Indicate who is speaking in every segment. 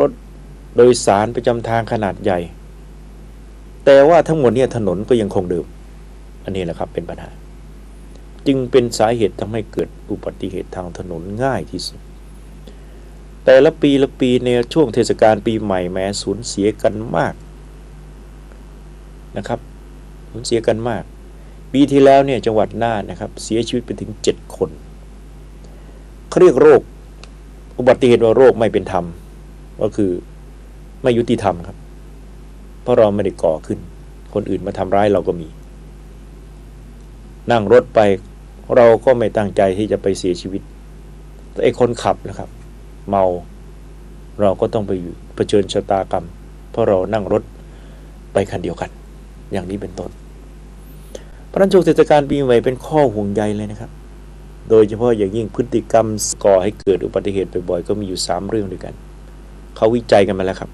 Speaker 1: รถโดยสารประจำทางขนาดใหญ่ แต่ว่าทั้งหมดเนี่ยถนนก็ยังคงเดิม อันนี้แหละครับเป็นปัญหา จึงเป็นสาเหตุทำให้เกิดอุบัติเหตุทางถนนง่ายที่สุด แต่ละปีละปีในช่วงเทศกาลปีใหม่แม้สูญเสียกันมากนะครับสูญเสียกันมาก ปีที่แล้วเนี่ยจังหวัดน่านนะครับ เสียชีวิตไปถึง 7 คนเขาเรียกโรค อุบัติเหตุว่าโรคไม่เป็นธรรม ก็คือไม่ยุติธรรมครับ เพราะเราไม่ได้ก่อขึ้น คนอื่นมาทำร้ายเราก็มี นั่งรถไปเราก็ไม่ตั้งใจที่จะไปเสียชีวิต แต่ไอ้คนขับนะครับ เมาเราก็ต้องไปเผชิญชะตากรรม เพราะเรานั่งรถไปคันเดียวกัน อย่างนี้เป็นต้นพระนันช่วงเทศกาลปีใหม่เป็นข้อห่วงใยเลยนะครับ โดยเฉพาะอย่างยิ่งพฤติกรรมก่อให้เกิดอุบัติเหตุบ่อยๆก็มีอยู่ 3 เรื่องด้วยกัน เขาวิจัยกันมาแล้วครับ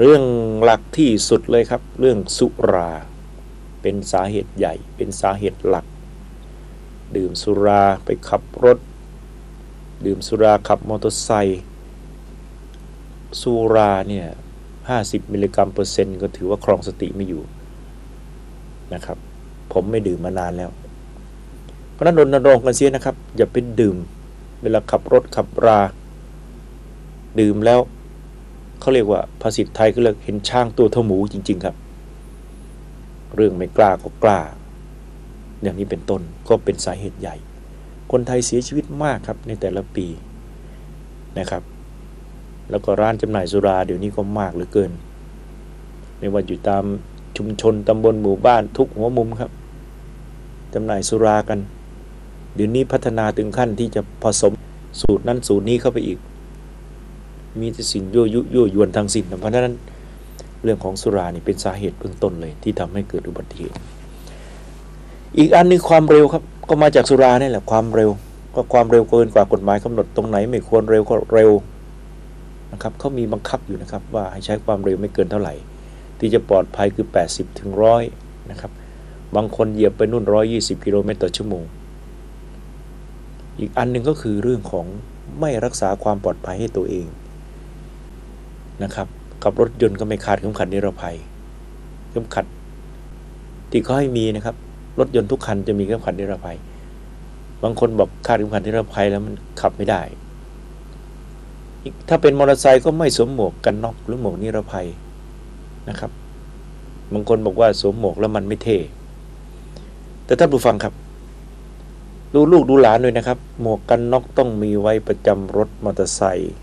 Speaker 1: เรื่องหลักที่สุดเลยครับ เรื่องสุรา เป็นสาเหตุใหญ่ เป็นสาเหตุหลัก ดื่มสุราไปขับรถ ดื่มสุราขับมอเตอร์ไซค์สุราเนี่ย50 มิลลิกรัมเปอร์เซ็นต์ก็ถือว่าครองสติไม่อยู่นะครับ ผมไม่ดื่มมานานแล้ว เพราะนั้นรณรงค์กันเสียนะครับ อย่าไปดื่ม เวลาขับรถขับรา ดื่มแล้วเขาเรียกว่าภาษิตไทยก็เรียกเห็นช้างตัวเท่าหมูจริง ๆ ครับ เรื่องไม่กล้าก็กล้า อย่างนี้เป็นต้นก็เป็นสาเหตุใหญ่ คนไทยเสียชีวิตมากครับในแต่ละปีนะครับ แล้วก็ร้านจำหน่ายสุราเดี๋ยวนี้ก็มากเหลือเกิน ไม่ว่าอยู่ตามชุมชนตำบลหมู่บ้านทุกหัวมุมครับจำหน่ายสุรากัน เดี๋ยวนี้พัฒนาถึงขั้นที่จะผสมสูตรนั้นสูตรนี้เข้าไปอีก มีแต่สิ่งยั่วยุยั่วยวนทางสิ่งเพราะฉะนั้นเรื่องของสุรานี่เป็นสาเหตุเบื้องต้นเลย ที่ทำให้เกิดอุบัติเหตุ อีกอันนึงความเร็วครับ ก็มาจากสุรานี่แหละความเร็ว ก็ความเร็วเกินกว่ากฎหมายกำหนดตรงไหนไม่ควรเร็วก็เร็วนะครับเขามีบังคับอยู่นะครับว่าให้ใช้ความเร็วไม่เกินเท่าไหร่ ที่จะปลอดภัยคือ 80 ถึงร้อยนะครับ บางคนเหยียบไปนู่น 120 กิโลเมตรต่อชั่วโมง อีกอันหนึ่งก็คือเรื่องของไม่รักษาความปลอดภัยให้ตัวเอง นะครับกับรถยนต์ก็ไม่คาดเข็มขัดนิรภัยเข็มขัด ที่เขาให้มีนะครับ รถยนต์ทุกคันจะมีเข็มขัดนิรภัย บางคนบอกคาดเข็มขัดนิรภัยแล้วมันขับไม่ได้ ถ้าเป็นมอเตอร์ไซค์ก็ไม่สวมหมวกกันน็อกหรือหมวกนิรภัยนะครับ บางคนบอกว่าสวมหมวกแล้วมันไม่เท่ แต่ท่านผู้ฟังครับ ดูลูกดูหลานด้วยนะครับ หมวกกันน็อกต้องมีไว้ประจำรถมอเตอร์ไซค์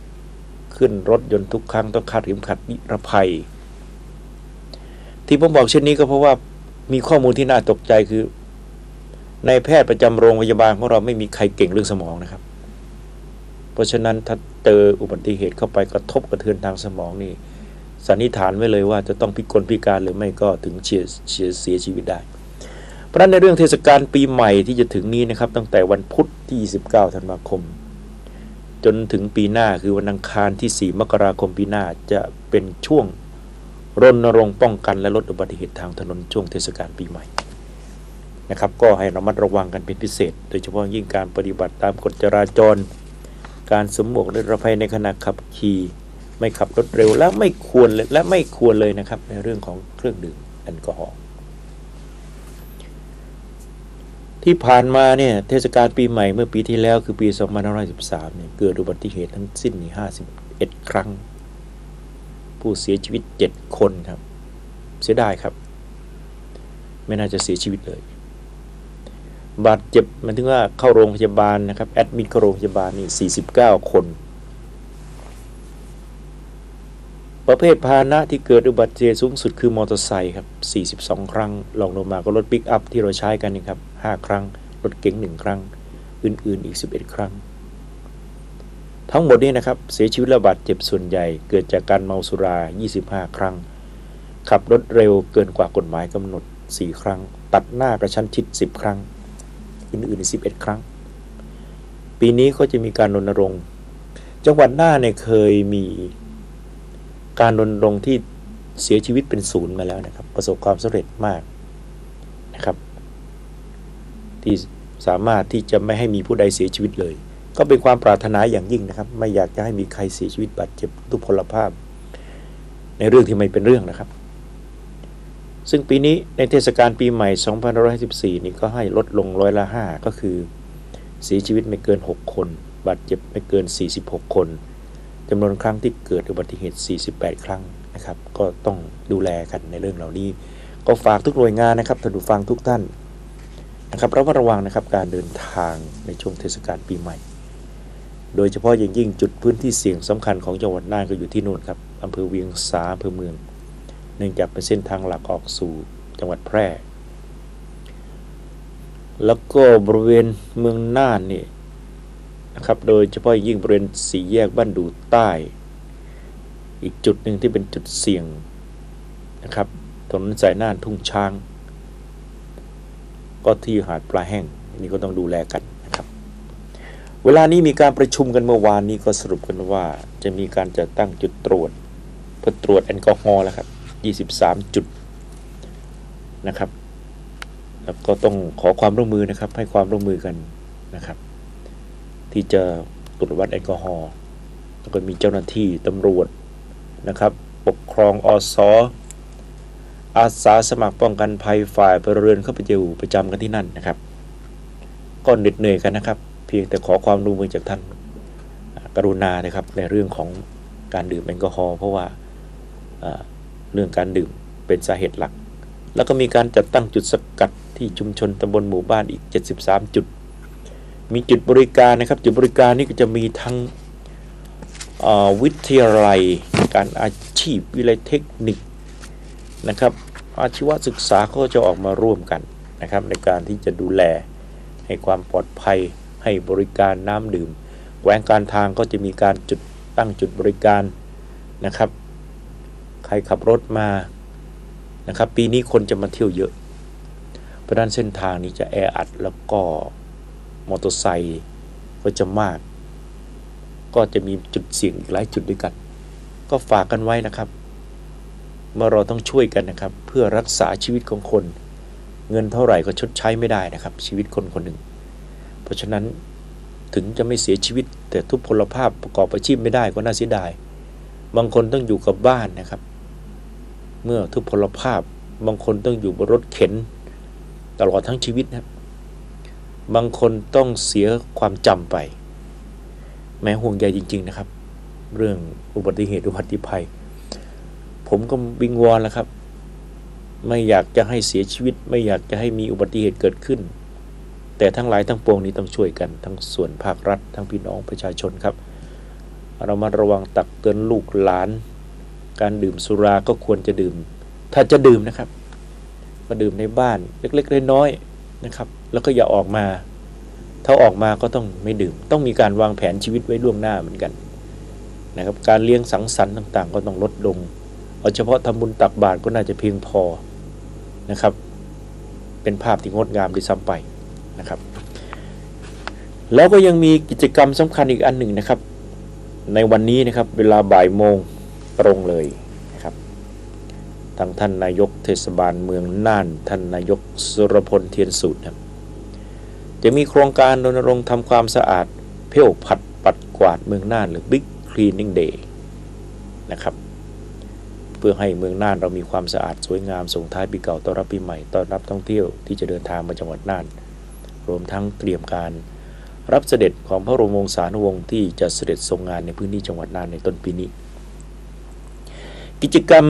Speaker 1: ขึ้นรถยนต์ทุกครั้งต้องคาดเข็มขัดนิรภัย ที่ผมบอกเช่นนี้ก็เพราะว่ามีข้อมูลที่น่าตกใจคือ ในแพทย์ประจำโรงพยาบาลของเราไม่มีใครเก่งเรื่องสมองนะครับ เพราะฉะนั้นถ้าเจออุบัติเหตุเข้าไปกระทบกระเทือนทางสมองนี่สันนิษฐานไว้เลยว่าจะต้องพิกลพิการหรือไม่ก็ถึงเฉียเฉียเสียชีวิตได้ เพราะฉะนั้นในเรื่องเทศกาลปีใหม่ที่จะถึงนี้นะครับ ตั้งแต่วันพุธที่ 29 ธันวาคม จนถึงปีหน้าคือวันอังคารที่ 4 มกราคมปีหน้าจะเป็นช่วงรณรงค์ป้องกันและลดอุบัติเหตุทางถนนช่วงเทศกาลปีใหม่นะครับก็ให้ระมัดระวังกันเป็นพิเศษ โดยเฉพาะยิ่งการปฏิบัติตามกฎจราจร การสวมหมวกนิรภัยในขณะขับขี่ ไม่ขับรถเร็วและไม่ควรและไม่ควรเลยนะครับในเรื่องของเครื่องดื่มแอลกอฮอล์ ที่ผ่านมาเนี่ยเทศกาลปีใหม่เมื่อปีที่แล้วคือปี 2513เนี่ยเกิดอุบัติเหตุทั้งสิ้นนี่51 ครั้ง ผู้เสียชีวิต 7 คนครับ เสียดายครับ ไม่น่าจะเสียชีวิตเลย บาดเจ็บมันถึงว่าเข้าโรงพยาบาลนะครับ แอดมิดเข้าโรงพยาบาลนี่ 49 คน ประเภทพาหนะที่เกิดอุบัติเหตุสูงสุดคือมอเตอร์ไซค์ครับ 42 ครั้งลองลงมาก็รถปิกอัพที่เราใช้กันนี่ครับ 5 ครั้ง รถเก๋ง 1 ครั้ง อื่นๆ อีก 11 ครั้ง ทั้งหมดนี้นะครับ เสียชีวิตและบาดเจ็บส่วนใหญ่เกิดจากการเมาสุรา 25 ครั้ง ขับรถเร็วเกินกว่ากฎหมายกำหนด 4 ครั้ง ตัดหน้ากระชั้นชิด 10 ครั้ง อื่นๆอีก 11 ครั้ง ปีนี้ก็จะมีการรณรงค์ จังหวัดหน้าเนี่ยเคยมี การรณรงค์ที่เสียชีวิตเป็นศูนย์มาแล้วนะครับ ประสบความสำเร็จมากนะครับ ที่สามารถที่จะไม่ให้มีผู้ใดเสียชีวิตเลย ก็เป็นความปรารถนาอย่างยิ่งนะครับ ไม่อยากจะให้มีใครเสียชีวิตบาดเจ็บทุกพลภาพ ในเรื่องที่ไม่เป็นเรื่องนะครับ ซึ่งปีนี้ในเทศกาลปีใหม่ 2514 นี่ก็ให้ลดลงร้อยละ 5 ก็คือ เสียชีวิตไม่เกิน 6 คน บาดเจ็บไม่เกิน 46 คน จำนวนครั้งที่เกิดอุบัติเหตุ 48 ครั้งนะครับ ก็ต้องดูแลกันในเรื่องเหล่านี้ ก็ฝากทุกหน่วยงานนะครับท่านผู้ฟังทุกท่านนะครับระมัดระวังนะครับการเดินทางในช่วงเทศกาลปีใหม่ โดยเฉพาะอย่างยิ่งจุดพื้นที่เสี่ยงสำคัญของจังหวัดน่านก็อยู่ที่นู่นครับอำเภอเวียงสาอำเภอเมือง เนื่องจากเป็นเส้นทางหลักออกสู่จังหวัดแพร่ แล้วก็บริเวณเมืองน่านนี่ นะครับ โดยเฉพาะยิ่งบริเวณสี่แยกบ้านดูใต้ อีกจุดหนึ่งที่เป็นจุดเสี่ยงนะครับถนนสายน่านทุ่งช้าง ก็ที่หาดปลาแห้งนี่ก็ต้องดูแลกันนะครับ เวลานี้มีการประชุมกันเมื่อวานนี้ก็สรุปกันว่า จะมีการจัดตั้งจุดตรวจเพื่อตรวจแอลกอฮอล์แล้วครับ 23 จุดนะครับแล้วก็ต้องขอความร่วมมือนะครับให้ความร่วมมือกันนะครับ ที่จะตรวจวัดแอลกอฮอล์แล้วก็มีเจ้าหน้าที่ตำรวจนะครับ ปกครองอสอาสาสมัครป้องกันภัยฝ่ายพลเรือนเข้าไปอยู่ประจำกันที่นั่นนะครับ ก็เหน็ดเหนื่อยกันนะครับ เพียงแต่ขอความร่วมมือจากท่านกรุณานะครับในเรื่องของการดื่มแอลกอฮอล์เพราะว่าเรื่องการดื่มเป็นสาเหตุหลัก แล้วก็มีการจัดตั้งจุดสกัดที่ชุมชนตำบลหมู่บ้านอีก 73 จุด มีจุดบริการนะครับ จุดบริการนี่ก็จะมีทั้งวิทยาลัย การอาชีพวิเลยเทคนิคนะครับ อาชีวศึกษาก็จะออกมาร่วมกันนะครับ ในการที่จะดูแลให้ความปลอดภัยให้บริการน้ำดื่มแหวงการทางก็จะมีการจุดตั้งจุดบริการนะครับ ใครขับรถมานะครับ ปีนี้คนจะมาเที่ยวเยอะเพราะด้านเส้นทางนี้จะแออัดแล้วก็ มอเตอร์ไซค์ก็จะมาก ก็จะมีจุดเสี่ยงอีกหลายจุดด้วยกัน ก็ฝากกันไว้นะครับ เมื่อเราต้องช่วยกันนะครับ เพื่อรักษาชีวิตของคน เงินเท่าไหร่ก็ชดใช้ไม่ได้นะครับ ชีวิตคนคนหนึ่ง เพราะฉะนั้นถึงจะไม่เสียชีวิต แต่ทุพพลภาพประกอบอาชีพไม่ได้ก็น่าเสียดาย บางคนต้องอยู่กับบ้านนะครับ เมื่อทุพพลภาพบางคนต้องอยู่บนรถเข็น ตลอดทั้งชีวิตนะครับ บางคนต้องเสียความจำไป แม้ห่วงใยจริง ๆนะครับ เรื่องอุบัติเหตุอุบัติภัย ผมก็วิงวอนแล้วครับ ไม่อยากจะให้เสียชีวิต ไม่อยากจะให้มีอุบัติเหตุเกิดขึ้น แต่ทั้งหลายทั้งปวงนี้ต้องช่วยกัน ทั้งส่วนภาครัฐ ทั้งพี่น้องประชาชนครับเรามาระวังตักเตือนลูกหลาน การดื่มสุราก็ควรจะดื่ม ถ้าจะดื่มนะครับก็ดื่มในบ้านเล็กๆน้อยๆ นะครับ แล้วก็อย่าออกมา ถ้าออกมาก็ต้องไม่ดื่ม ต้องมีการวางแผนชีวิตไว้ล่วงหน้าเหมือนกันนะครับ การเลี้ยงสังสรรค์ต่างๆ ก็ต้องลดลง เอาเฉพาะทำบุญตักบาตรก็น่าจะเพียงพอนะครับ เป็นภาพที่งดงามด้วยซ้ำไปนะครับ แล้วก็ยังมีกิจกรรมสำคัญอีกอันหนึ่งนะครับ ในวันนี้นะครับเวลาบ่ายโมงตรงเลย ทางท่านนายกเทศบาลเมืองน่าน ท่านนายกสุรพลเทียนสูตรครับจะมีโครงการรณรงค์ทำความสะอาด เพี้ยวผัดปัดกวาดเมืองน่านหรือ Big Cleaning Day นะครับ เพื่อให้เมืองน่านเรามีความสะอาดสวยงามส่งท้ายปีเก่าต้อนรับปีใหม่ต้อนรับท่องเที่ยวที่จะเดินทางมาจังหวัดน่าน รวมทั้งเตรียมการรับเสด็จของพระบรมวงศานุวงศ์ที่จะเสด็จทรงงานในพื้นที่จังหวัดน่านในต้นปีนี้ กิจกรรม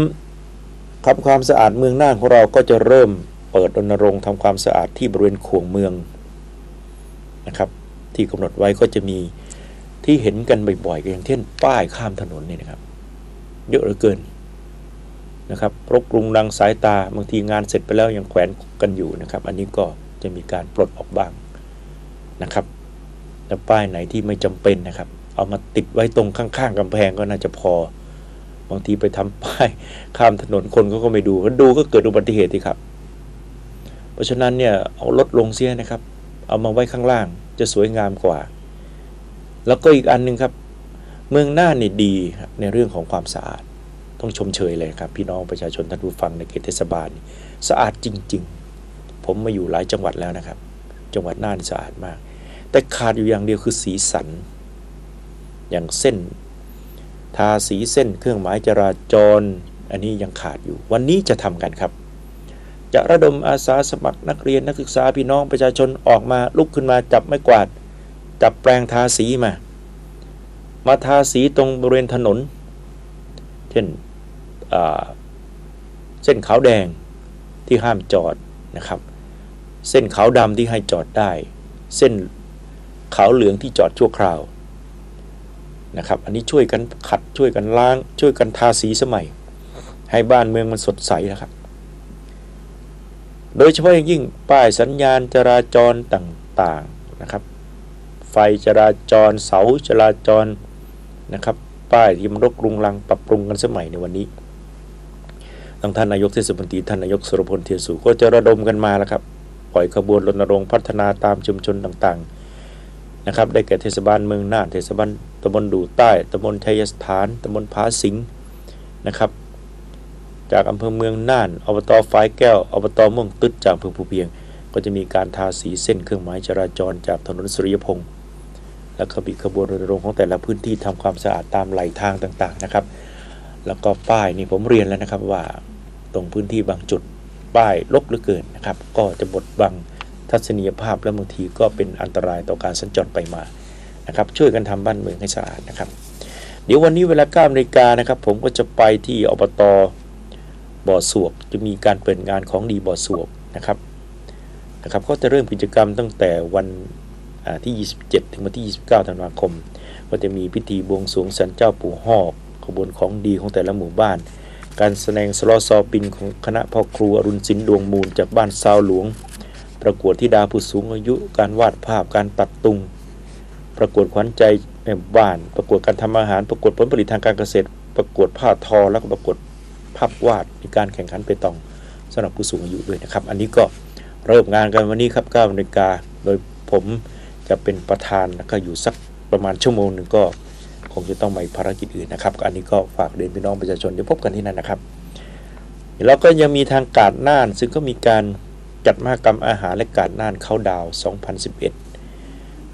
Speaker 1: ทำความสะอาดเมืองน่านของเราก็จะเริ่มเปิดรณรงค์ทำความสะอาดที่บริเวณขวงเมืองนะครับ ที่กำหนดไว้ก็จะมีที่เห็นกันบ่อยๆอย่างเช่นป้ายข้ามถนนนี่นะครับ เยอะเหลือเกินนะครับรบกรุงดังสายตาบางทีงานเสร็จไปแล้วยังแขวนกันอยู่นะครับ อันนี้ก็จะมีการปลดออกบ้างนะครับแต่ป้ายไหนที่ไม่จำเป็นนะครับ เอามาติดไว้ตรงข้างๆกำแพงก็น่าจะพอ บางทีไปทำป้ายข้ามถนนคนก็ก็ไม่ดูก็ดูก็เกิดอุบัติเหตุที่ครับ เพราะฉะนั้นเนี่ยเอาลดลงเสียนะครับ เอามาไว้ข้างล่างจะสวยงามกว่า แล้วก็อีกอันนึงครับ เมืองหน่านี่ดีในเรื่องของความสะอาด ต้องชมเชยเลยครับ พี่น้องประชาชนท่านผู้ฟังในเขตเทศบาลสะอาดจริง ๆ ผมมาอยู่หลายจังหวัดแล้วนะครับ จังหวัดน่านสะอาดมาก แต่ขาดอยู่อย่างเดียวคือสีสัน อย่างเส้น ทาสีเส้นเครื่องหมายจราจร อันนี้ยังขาดอยู่ วันนี้จะทำกันครับ จะระดมอาสาสมัครนักเรียนนักศึกษาพี่น้องประชาชนออกมาลุกขึ้นมาจับไม้กวาด จับแปรงทาสีมา มาทาสีตรงบริเวณถนน เช่นเส้นขาวแดงที่ห้ามจอดนะครับ เส้นขาวดำที่ให้จอดได้ เส้นขาวเหลืองที่จอดชั่วคราว นะครับ อันนี้ช่วยกันขัดช่วยกันล้าง ช่วยกันทาสีสมัย ให้บ้านเมืองมันสดใสนะครับ โดยเฉพาะอย่างยิ่งป้ายสัญญาณจราจรต่างๆนะครับ ไฟจราจรเสาจราจรนะครับ ป้ายที่มันรกรุงรังปรับปรุงกันสมัยในวันนี้ทั้งท่านนายกเทศมนตรีท่านนายกสุรพลเทียนสุก็จะระดมกันมาแล้วครับ ปล่อยขบวนรณรงค์พัฒนาตามชุมชนต่างๆนะครับ ได้แก่เทศบาลเมืองน่านเทศบาล ตำบลดูใต้ตำบลชัยสถานตำบลผาสิงนะครับ จากอำเภอเมืองน่านอบตฝายแก้วอบตม่วงตึดจากอำเภอภูเพียง ก็จะมีการทาสีเส้นเครื่องหมายจราจรจากถนนสุริยพงศ์และขบีขบวนรณรงค์ของแต่ละพื้นที่ทำความสะอาดตามไหลทางต่างๆนะครับ แล้วก็ป้ายนี่ผมเรียนแล้วนะครับว่าตรงพื้นที่บางจุดป้ายลกเหลือเกินนะครับ ก็จะบดบังทัศนียภาพและบางทีก็เป็นอันตรายต่อการสัญจรไปมา นะครับช่วยกันทำบ้านเมืองให้สะอาดนะครับ เดี๋ยววันนี้เวลา9นาฬิกานะครับ ผมก็จะไปที่อบตบ่อสวกจะมีการเปิดงานของดีบ่อสวกนะครับนะครับก็จะเริ่มกิจกรรมตั้งแต่วันที่ 27 ถึงวันที่ 29 ธันวาคม ก็จะมีพิธีบวงสรวงสันเจ้าปู่หอกขบวนของดีของแต่ละหมู่บ้าน การแสดงสลอซอปินของคณะพ่อครูอรุณศิลป์ดวงมูลจากบ้านซาวหลวง ประกวดที่ดาผู้สูงอายุ การวาดภาพการตัดตุง ประกวดขวัญใจในบ้าน ประกวดการทำอาหาร ประกวดผลผลิตทางการเกษตร ประกวดผ้าทอ แล้วก็ประกวดภาพวาดในการแข่งขันไปตองสำหรับผู้สูงอายุด้วยนะครับ อันนี้ก็เริ่มงานกันวันนี้ครับ9นาฬิกาโดยผมจะเป็นประธานแล้วก็อยู่สักประมาณชั่วโมงหนึ่งก็คงจะต้องมีภารกิจอื่นนะครับ อันนี้ก็ฝากเรียนพี่น้องประชาชนเดี๋ยวพบกันที่นั่นนะครับ แล้วก็ยังมีทางกาดน่าน ซึ่งก็มีการจัดมหกรรมอาหารและกาดน่านเข้าดาว 2011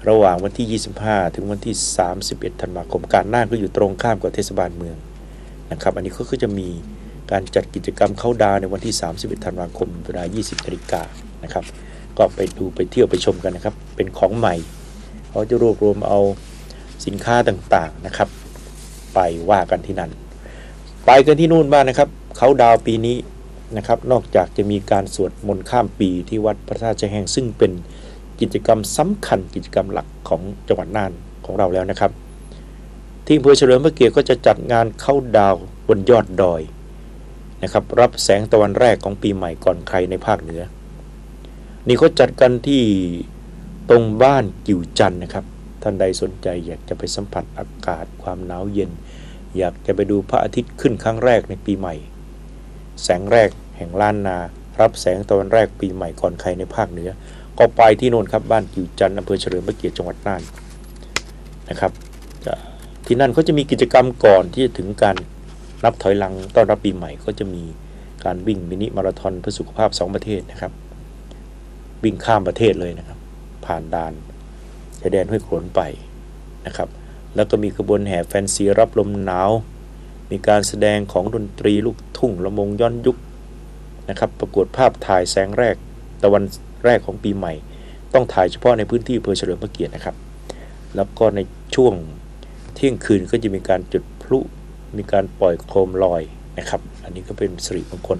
Speaker 1: ระหว่างวันที่ 25 ถึงวันที่ 31 ธันวาคม การน่านก็อยู่ตรงข้ามกับเทศบาลเมืองนะครับ อันนี้ก็จะมีการจัดกิจกรรมเข้าดาวในวันที่ 31 ธันวาคมเวลา 20นาฬิกานะครับ ก็ไปดูไปเที่ยวไปชมกันนะครับ เป็นของใหม่ เขาจะรวบรวมเอาสินค้าต่างๆนะครับ ไปว่ากันที่นั่น ไปกันที่นู่นบ้างนะครับ เขาดาวปีนี้นะครับ นอกจากจะมีการสวดมนต์ข้ามปีที่วัดพระธาตุแห่งซึ่งเป็น กิจกรรมสำคัญกิจกรรมหลักของจังหวัดน่านของเราแล้วนะครับ ที่อำเภอเฉลิมพระเกียรติก็จะจัดงานเข้าดาวบนยอดดอยนะครับรับแสงตะวันแรกของปีใหม่ก่อนใครในภาคเหนือ นี่เขาจัดกันที่ตรงบ้านกิวจันนะครับ ท่านใดสนใจอยากจะไปสัมผัสอากาศความหนาวเย็น อยากจะไปดูพระอาทิตย์ขึ้นครั้งแรกในปีใหม่ แสงแรกแห่งล้านนา รับแสงตะวันแรกปีใหม่ก่อนใครในภาคเหนือ ก็ไปที่โน่นครับบ้านกิวจันอำเภอเฉลิมพระเกียรติจังหวัดน่านนะครับที่นั่นเขาจะมีกิจกรรมก่อนที่จะถึงการนับถอยหลังต้อนรับปีใหม่ก็จะมีการวิ่งมินิมาราธอนเพื่อสุขภาพ 2 ประเทศนะครับ วิ่งข้ามประเทศเลยนะครับ ผ่านด่านชายแดนห้วยโขนไปนะครับ แล้วก็มีขบวนแห่แฟนซีรับลมหนาว มีการแสดงของดนตรีลูกทุ่งละมงย้อนยุคนะครับ ประกวดภาพถ่ายแสงแรกตะวัน แรกของปีใหม่ ต้องถ่ายเฉพาะในพื้นที่อำเภอเฉลิมพระเกียรตินะครับ แล้วก็ในช่วงเที่ยงคืนก็จะมีการจุดพลุมีการปล่อยโคมลอยนะครับ อันนี้ก็เป็นสิริมงคล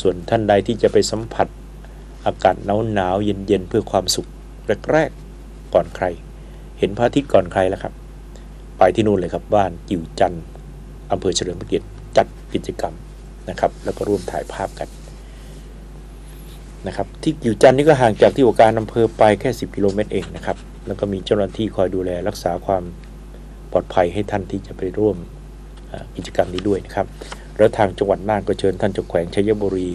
Speaker 1: ส่วนท่านใดที่จะไปสัมผัสอากาศหนาวหนาวเย็นเย็นเพื่อความสุขแรกๆก่อนใคร เห็นพระอาทิตย์ก่อนใครแล้วครับ ไปที่นู่นเลยครับบ้านกิวจันอำเภอเฉลิมพระเกียรติจัดกิจกรรมนะครับ แล้วก็ร่วมถ่ายภาพกัน นะครับที่กิวจันนี่ก็ห่างจากที่ว่าการอำเภอไปแค่ 10 กิโลเมตรเองนะครับ แล้วก็มีเจ้าหน้าที่คอยดูแลรักษาความปลอดภัยให้ท่านที่จะไปร่วมกิจกรรมนี้ด้วยนะครับ แล้วทางจังหวัดน่านก็เชิญท่านจากแขวงชัยบุรี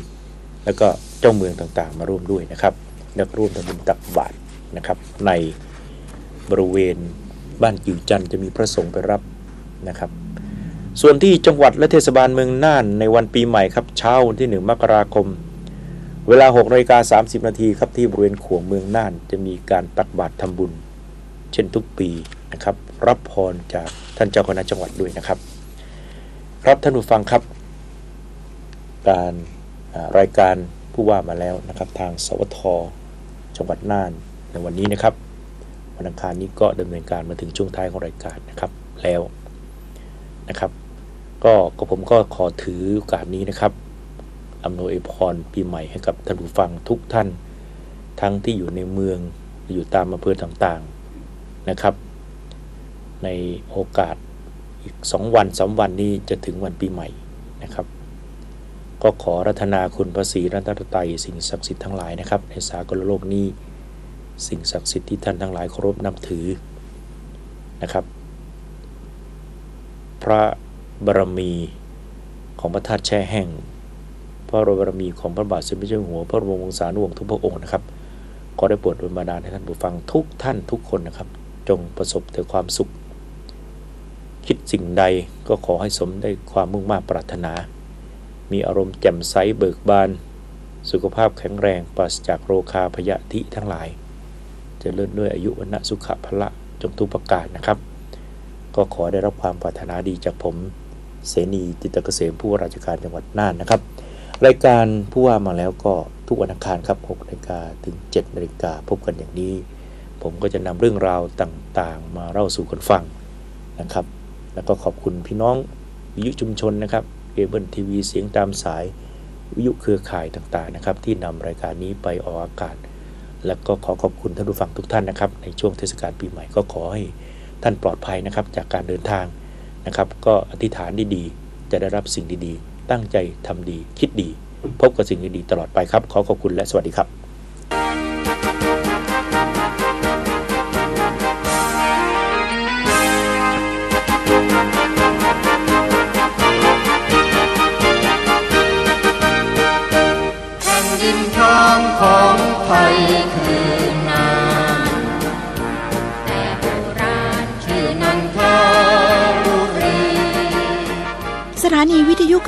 Speaker 1: แล้วก็เจ้าเมืองต่างๆ มาร่วมด้วยนะครับแล้วร่วมทำบุญตักบาตรนะครับ ในบริเวณบ้านกิวจันจะมีพระสงฆ์ไปรับนะครับ ส่วนที่จังหวัดและเทศบาลเมืองน่านในวันปีใหม่ครับเช้าวันที่ 1 มกราคม เวลา6นาฬิกา30 นาทีครับที่บริเวณขวงเมืองน่าน จะมีการตักบาตรทำบุญ เช่นทุกปีนะครับรับพรจากท่านเจ้าคณะจังหวัดด้วยนะครับ ครับท่านผู้ฟังครับ การรายการผู้ว่ามาแล้วนะครับทางสวทจังหวัดน่านในวันนี้นะครับวันอังคารนี้ก็ดำเนินการมาถึงช่วงท้ายของรายการนะครับแล้วนะครับ ก็ผมก็ขอถือโอกาสนี้นะครับ อำนวยพรปีใหม่ให้กับท่านผู้ฟังทุกท่าน ทั้งที่อยู่ในเมืองอยู่ตามอำเภอต่างๆนะครับ ในโอกาสอีกสองวันสาวันนี้จะถึงวันปีใหม่นะครับ ก็ขอรัตนาคุณพระศรีรัตนตรัยสิ่งศักดิ์สิทธิ์ทั้งหลายนะครับ ในสากลโลกนี้ สิ่งศักดิ์สิทธิ์ที่ท่านทั้งหลายเคารพนับถือนะครับ พระบารมีของพระธาตุแช่แห้ง ระบารมีของพระบาทสมเด็จเจ้าอยู่หัวพระบรมวงศานุวงศ์ทุกพระองค์นะครับขอได้โปรดดลบันดาให้ท่านผู้ฟังทุกท่านทุกคนนะครับ จงประสบแต่ความสุข คิดสิ่งใดก็ขอให้สมได้ความมุ่งมา่ปรารถนา มีอารมณ์แจ่มใสเบิกบาน สุขภาพแข็งแรงปราศจากโรคาพยาธิทั้งหลาย จะเจริญด้วยอายุวันะสุขภละจงทุกประกาศนะครับ ก็ขอได้รับความปรารถนาดีจากผม เสนีติตเกษมผู้ราชการจังหวัดน่านนะครับ รายการผู้ว่ามาแล้วก็ทุกวันอังคารครับ6นาฬิกาถึง7นาฬิกาพบกันอย่างนี้ ผมก็จะนำเรื่องราวต่างๆ มาเล่าสู่กันฟังนะครับ แล้วก็ขอบคุณพี่น้องวิทยุชุมชนนะครับเคเบิลทีวีเสียงตามสายวิทยุเครือข่ายต่างๆนะครับ ที่นำรายการนี้ไปออกอากาศ และก็ขอขอบคุณท่านผู้ฟังทุกท่านนะครับ ในช่วงเทศกาลปีใหม่ก็ขอให้ท่านปลอดภัยนะครับจากการเดินทางนะครับ ก็อธิษฐานดีๆ จะได้รับสิ่งดีๆ ตั้งใจทำดี คิดดี พบกับสิ่งดีๆตลอดไปครับ ขอขอบคุณและสวัสดีครับ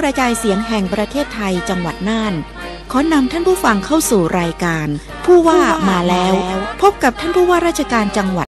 Speaker 2: ระจายเสียงแห่งประเทศไทยจังหวัดน่าน ขอนำท่านผู้ฟังเข้าสู่รายการ ผู้ว่ามาแล้ว พบกับท่านผู้ว่าราชการจังหวัด